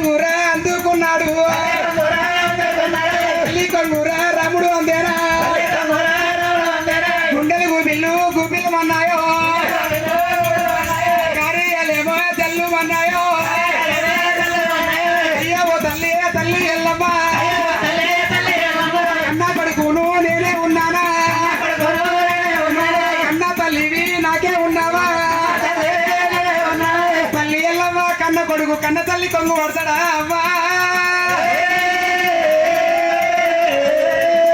murah. కొడుకు కన్న తల్లి కొంగు పడతాడా? అవ్వా!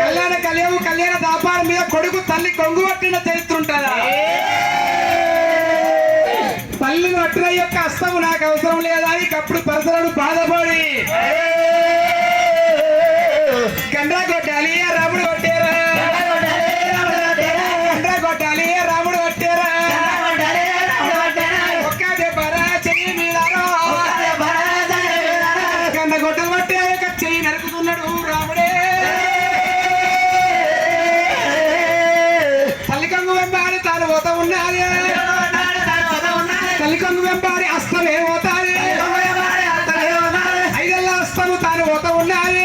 కళ్యాణ కళ్యాణం కళ్యాణ దాపాల మీద కొడుకు తల్లి కొంగు పట్టిన చరిత్ర ఉంటుందా? తల్లి పట్టిన యొక్క అస్తము నాకు అవసరం లేదా అని కప్పుడు పరసరుడు బాధపడి గండ్రా కొట్టాలి పోతా ఉన్నది తల్లి కంగు వెంబాడి అస్తం ఏమవుతాది ఐదెల్ల అస్తము తాను పోతా ఉన్నది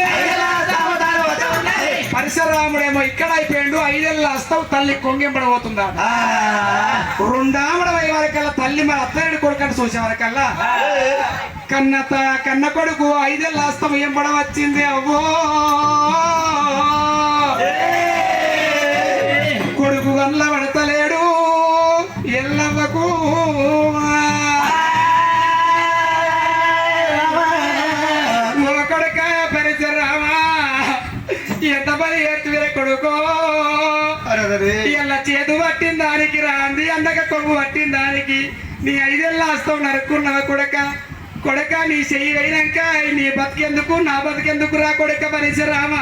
పరిసరాముడేమో ఇక్కడ అయిపోయిండు. ఐదెల్ల అస్తం తల్లి కొంగింపడబోతుందా రెండామడ వరకల్లా తల్లి మన అత్తడి కొడుకని చూసే వరకల్లా కన్నత కన్న కొడుకు ఐదేళ్ళ అస్తం ఏం పడ వచ్చింది. అవ్వో! ఎంత పని ఎత్తువిర కొడుకో? ఇలా చేతు పట్టిన దానికి రాంది అందక కొవ్వు పట్టిన దానికి. నీ ఐదేళ్ళ అస్తం నరుక్కున్నావా కొడక? కొడక నీ చెయ్యి అయినాక నీ బతికెందుకు నా బతికెందుకు రా కొడక పరిసరామ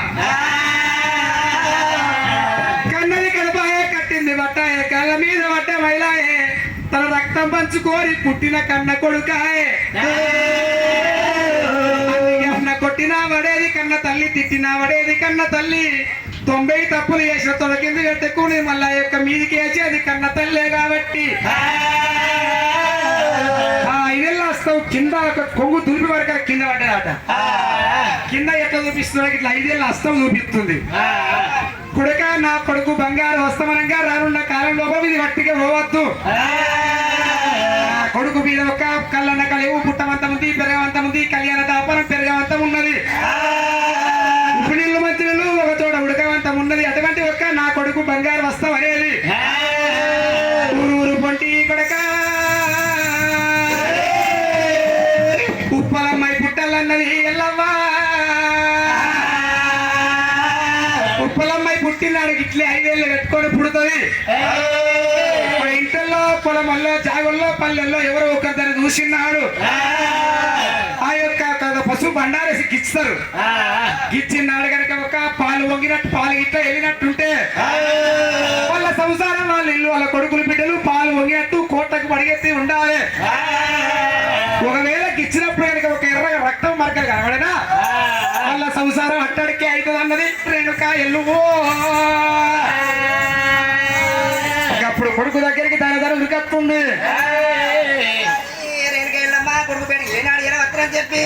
కన్నది కలపాయే కట్టింది బట్టాయే కళ్ళ మీద పట్ట మైలాయే తన రక్తం పంచుకోరి పుట్టిన కన్న కొడుకాయే. కొట్టినా కన్న తల్లి తిట్టినా వడేది కన్న తల్లి. తొంభై తప్పులు చేసిన తొలగింది పెట్టుకుని మళ్ళా యొక్క మీదికి వేసేది కన్న తల్లే కాబట్టి. ఆ ఐదేళ్ళ వస్తావు? కింద ఒక కొంగు దులిపి వరకు కింద పడ్డదట. కింద ఎట్లా చూపిస్తున్నా ఇట్లా ఐదేళ్ళ అస్తం చూపిస్తుంది. కొడుక నా కొడుకు బంగారు వస్తమనంగా రానున్న కాలం లోపల ఇది గట్టిగా పోవద్దు. కొడుకు మీద ఒక కళ్ళన్న కలివు పుట్టమంత ఉంది పెరగవంతం ఉంది కళ్యాణ దాపనం పెరగవంతం ఉన్నది బంగారు వస్తాం అనేది. ఊరు పొంటి కొడక. ఉప్పలమ్మాయి పుట్టాలన్నది ఎల్లవ్వా. ఉప్పలమ్మాయి పుట్టినాడు ఇట్లే ఐదేళ్ళు పెట్టుకొని పుడుతుంది. మా ఇంట్లో పొలమల్లో జాగుల్లో పల్లెల్లో ఎవరో ఒకరు చూసినాడు. ఆ యొక్క పశువు బండారేసి గిచ్చుతారు. గిచ్చినాడు కనుక ఒక పాలు వంగినట్టు పాలు గిట్ల వెళ్ళినట్టుంటే సంసారం అట్టడికే అవుతుంది అన్నది రేణుక ఎల్లువో అప్పుడు కొడుకు దగ్గరికి దాని ధర ఉరికత్తుంది. రేణుక ఎల్లమ్మ కొడుకు పేరు ఏనాడు ఎలా వస్త్రం చెప్పి.